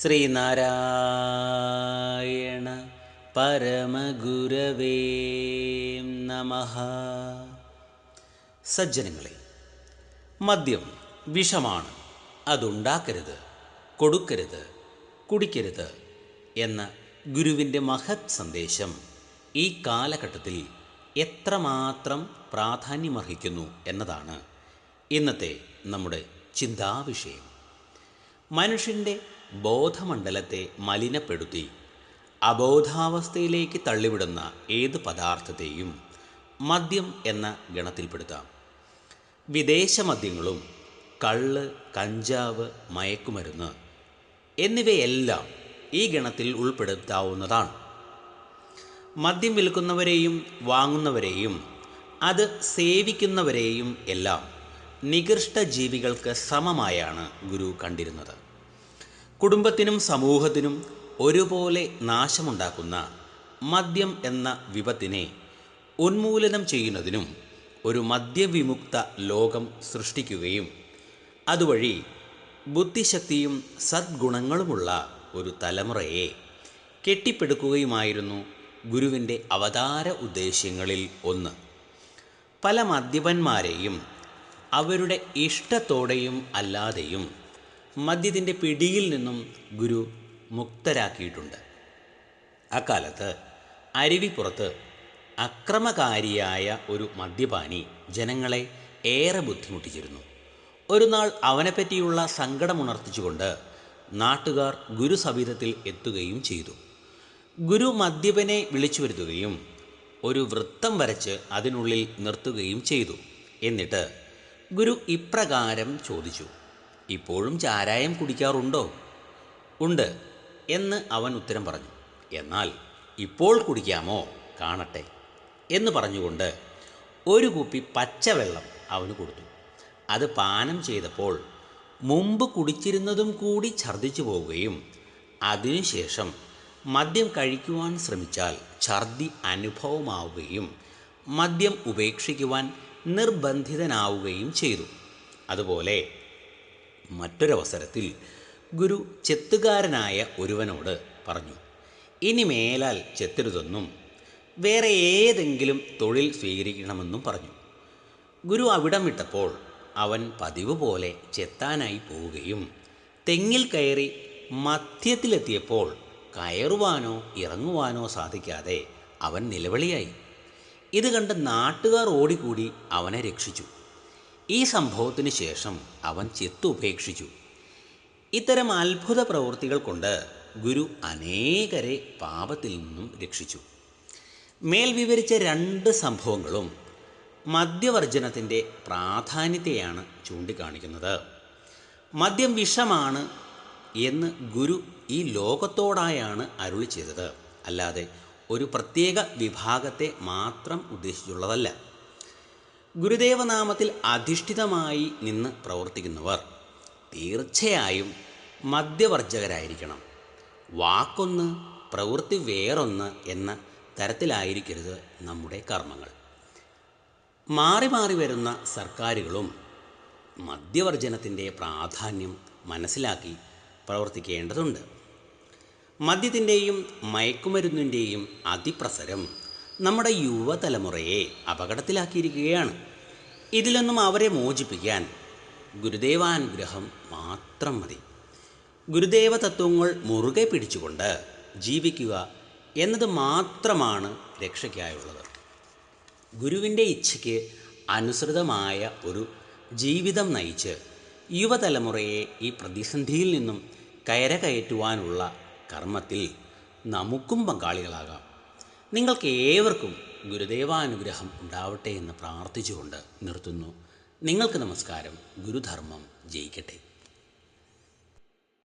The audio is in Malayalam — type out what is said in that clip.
ശ്രീനാരായണ പരമഗുരവേ നമ. സജ്ജനങ്ങളെ മദ്യം വിഷമാണ്. അതുണ്ടാക്കരുത് കൊടുക്കരുത് കുടിക്കരുത് എന്ന ഗുരുവിന്റെ മഹത് സന്ദേശം ഈ കാലഘട്ടത്തിൽ എത്രമാത്രം പ്രാധാന്യമർഹിക്കുന്നു എന്നതാണ്. ഇന്നത്തെ നമ്മുടെ ചിന്താവിഷയം. മനുഷ്യന്റെ ബോധമണ്ഡലത്തെ മലിനപ്പെടുത്തി അബോധാവസ്ഥയിലേക്ക് തള്ളിവിടുന്ന ഏത് പദാർത്ഥത്തെയും മദ്യം എന്ന ഗണത്തിൽപ്പെടുത്താം. വിദേശ മദ്യങ്ങളും കള്ള് കഞ്ചാവ് മയക്കുമരുന്ന് എന്നിവയെല്ലാം ഈ ഗണത്തിൽ ഉൾപ്പെടുത്താവുന്നതാണ്. മദ്യം വിൽക്കുന്നവരെയും വാങ്ങുന്നവരെയും അത് സേവിക്കുന്നവരെയും എല്ലാം നികൃഷ്ട ജീവികൾക്ക് സമമായാണ് ഗുരു കണ്ടിരുന്നത്. കുടുംബത്തിനും സമൂഹത്തിനും ഒരുപോലെ നാശമുണ്ടാക്കുന്ന മദ്യം എന്ന വിപത്തിനെ ഉന്മൂലനം ചെയ്യുന്നതിനും ഒരു മദ്യവിമുക്ത ലോകം സൃഷ്ടിക്കുകയും അതുവഴി ബുദ്ധിശക്തിയും സദ്ഗുണങ്ങളുമുള്ള ഒരു തലമുറയെ കെട്ടിപ്പടുക്കുകയുമായിരുന്നു ഗുരുവിന്റെ അവതാര ഉദ്ദേശ്യങ്ങളിൽ ഒന്ന്. പല മദ്യപന്മാരെയും അവരുടെ ഇഷ്ടത്തോടെയും അല്ലാതെയും മദ്യത്തിന്റെ പിടിയിൽ നിന്നും ഗുരു മുക്തരാക്കിയിട്ടുണ്ട്. അക്കാലത്ത് അരുവിപ്പുറത്ത് അക്രമകാരിയായ ഒരു മദ്യപാനി ജനങ്ങളെ ഏറെ ബുദ്ധിമുട്ടിച്ചിരുന്നു. ഒരു നാൾ അവനെപ്പറ്റിയുള്ള സങ്കടമുണർത്തിച്ചുകൊണ്ട് നാട്ടുകാർ ഗുരു ഗുരുസവിധത്തിൽ എത്തുകയും ചെയ്തു. ഗുരു മദ്യപനെ വിളിച്ചു വരുത്തുകയും ഒരു വൃത്തം വരച്ച് അതിനുള്ളിൽ നിർത്തുകയും ചെയ്തു. എന്നിട്ട് ഗുരു ഇപ്രകാരം ചോദിച്ചു ഇപ്പോഴും ചാരായം കുടിക്കാറുണ്ടോ? ഉണ്ട് എന്ന് അവൻ ഉത്തരം പറഞ്ഞു. എന്നാൽ ഇപ്പോൾ കുടിക്കാമോ? കാണട്ടെ എന്ന് പറഞ്ഞുകൊണ്ട് ഒരു കുപ്പി പച്ചവെള്ളം അവന് കൊടുത്തു. അത് പാനം ചെയ്തപ്പോൾ മുമ്പ് കുടിച്ചിരുന്നതും കൂടി ഛർദ്ദിച്ചു പോവുകയും അതിനുശേഷം മദ്യം കഴിക്കുവാൻ ശ്രമിച്ചാൽ ഛർദി അനുഭവമാവുകയും മദ്യം ഉപേക്ഷിക്കുവാൻ നിർബന്ധിതനാവുകയും ചെയ്തു. അതുപോലെ മറ്റൊരവസരത്തിൽ ഗുരു ചെത്തുകാരനായ ഒരുവനോട് പറഞ്ഞു ഇനി മേലാൽ ചെത്തരുതെന്നും വേറെ ഏതെങ്കിലും തൊഴിൽ സ്വീകരിക്കണമെന്നും പറഞ്ഞു ഗുരു അവിടം വിട്ടപ്പോൾ അവൻ പതിവ് പോലെ ചെത്താനായി പോവുകയും തെങ്ങിൽ കയറി മധ്യത്തിലെത്തിയപ്പോൾ കയറുവാനോ ഇറങ്ങുവാനോ സാധിക്കാതെ അവൻ നിലവിളിയായി. ഇത് കണ്ട് നാട്ടുകാർ ഓടിക്കൂടി അവനെ രക്ഷിച്ചു. ഈ സംഭവത്തിന് ശേഷം അവൻ ചെത്ത് ഉപേക്ഷിച്ചു. ഇത്തരം അത്ഭുത പ്രവൃത്തികൾ കൊണ്ട് ഗുരു അനേകരെ പാപത്തിൽ നിന്നും രക്ഷിച്ചു. മേൽ വിവരിച്ച രണ്ട് സംഭവങ്ങളും മദ്യവർജനത്തിന്റെ പ്രാധാന്യത്തെയാണ് ചൂണ്ടിക്കാണിക്കുന്നത്. മദ്യം വിഷമാണ് എന്ന് ഗുരു ഈ ലോകത്തോടായാണ് അരുളി ചെയ്തത്. അല്ലാതെ ഒരു പ്രത്യേക വിഭാഗത്തെ മാത്രം ഉദ്ദേശിച്ചുള്ളതല്ല. ഗുരുദേവനാമത്തിൽ അധിഷ്ഠിതമായി നിന്ന് പ്രവർത്തിക്കുന്നവർ തീർച്ചയായും മദ്യവർജകരായിരിക്കണം. വാക്കൊന്ന് പ്രവൃത്തി വേറൊന്ന് എന്ന തരത്തിലായിരിക്കരുത് നമ്മുടെ കർമ്മങ്ങൾ. മാറി മാറി വരുന്ന സർക്കാരുകളും മദ്യവർജനത്തിന്റെ പ്രാധാന്യം മനസ്സിലാക്കി പ്രവർത്തിക്കേണ്ടതുണ്ട്. മദ്യത്തിന്റെയും മയക്കുമരുന്നിന്റെയും അതിപ്രസരം നമ്മുടെ യുവതലമുറയെ അപകടത്തിലാക്കിയിരിക്കുകയാണ്. ഇതിലൊന്നും അവരെ മോചിപ്പിക്കാൻ ഗുരുദേവാനുഗ്രഹം മാത്രം മതി. ഗുരുദേവ തത്വങ്ങൾ മുറുകെ പിടിച്ചുകൊണ്ട് ജീവിക്കുക എന്നത് മാത്രമാണ് രക്ഷയ്ക്കായുള്ളത്. ഗുരുവിന്റെ ഇച്ഛയ്ക്ക് അനുസൃതമായ ഒരു ജീവിതം നയിച്ച് യുവതലമുറയെ ഈ പ്രതിസന്ധിയിൽ നിന്നും കയറകയറ്റുവാനുള്ള കർമ്മത്തിൽ നമുക്കും പങ്കാളികളാകാം. നിങ്ങൾക്ക് ഏവർക്കും ഗുരുദേവാനുഗ്രഹം ഉണ്ടാവട്ടെ എന്ന് പ്രാർത്ഥിച്ചുകൊണ്ട് നിർത്തുന്നു. നിങ്ങൾക്ക് നമസ്കാരം. ഗുരുധർമ്മം ജയിക്കട്ടെ.